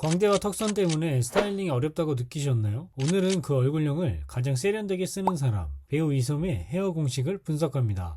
광대와 턱선 때문에 스타일링이 어렵다고 느끼셨나요? 오늘은 그 얼굴형을 가장 세련되게 쓰는 사람, 배우 이솜의 헤어 공식을 분석합니다.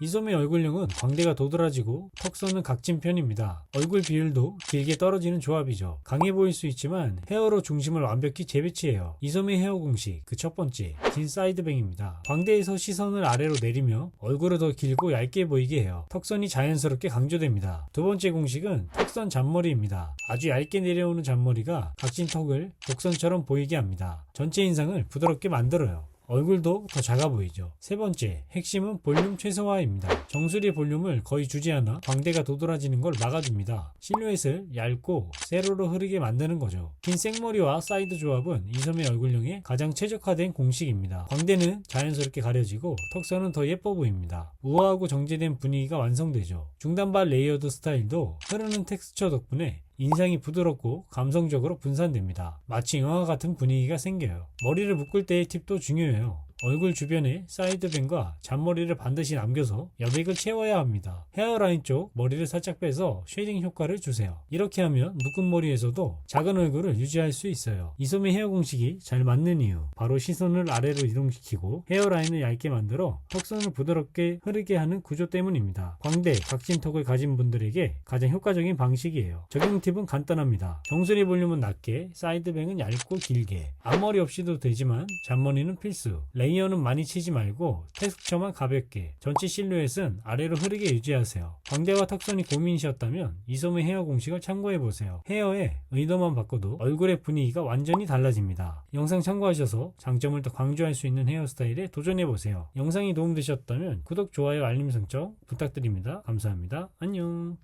이솜의 얼굴형은 광대가 도드라지고 턱선은 각진 편입니다. 얼굴 비율도 길게 떨어지는 조합이죠. 강해 보일 수 있지만 헤어로 중심을 완벽히 재배치해요. 이솜의 헤어 공식 그 첫 번째 긴 사이드뱅입니다. 광대에서 시선을 아래로 내리며 얼굴을 더 길고 얇게 보이게 해요. 턱선이 자연스럽게 강조됩니다. 두 번째 공식은 턱선 잔머리입니다. 아주 얇게 내려오는 잔머리가 각진 턱을 곡선처럼 보이게 합니다. 전체 인상을 부드럽게 만들어요. 얼굴도 더 작아 보이죠. 세 번째, 핵심은 볼륨 최소화입니다. 정수리 볼륨을 거의 주지 않아 광대가 도드라지는 걸 막아줍니다. 실루엣을 얇고 세로로 흐르게 만드는 거죠. 긴 생머리와 사이드 조합은 이섬의 얼굴형에 가장 최적화된 공식입니다. 광대는 자연스럽게 가려지고 턱선은 더 예뻐 보입니다. 우아하고 정제된 분위기가 완성되죠. 중단발 레이어드 스타일도 흐르는 텍스처 덕분에 인상이 부드럽고 감성적으로 분산됩니다. 마치 영화 같은 분위기가 생겨요. 머리를 묶을 때의 팁도 중요해요. 얼굴 주변에 사이드뱅과 잔머리를 반드시 남겨서 여백을 채워야 합니다. 헤어라인 쪽 머리를 살짝 빼서 쉐딩 효과를 주세요. 이렇게 하면 묶은 머리에서도 작은 얼굴을 유지할 수 있어요. 이솜의 헤어 공식이 잘 맞는 이유 바로 시선을 아래로 이동시키고 헤어라인을 얇게 만들어 턱선을 부드럽게 흐르게 하는 구조 때문입니다. 광대, 각진 턱을 가진 분들에게 가장 효과적인 방식이에요. 적용 팁은 간단합니다. 정수리 볼륨은 낮게, 사이드뱅은 얇고 길게. 앞머리 없이도 되지만 잔머리는 필수. 레이어는 많이 치지 말고 텍스처만 가볍게. 전체 실루엣은 아래로 흐르게 유지하세요. 광대와 턱선이 고민이셨다면 이솜의 헤어 공식을 참고해보세요. 헤어에 의도만 바꿔도 얼굴의 분위기가 완전히 달라집니다. 영상 참고하셔서 장점을 더 강조할 수 있는 헤어스타일에 도전해보세요. 영상이 도움되셨다면 구독, 좋아요, 알림 설정 부탁드립니다. 감사합니다. 안녕.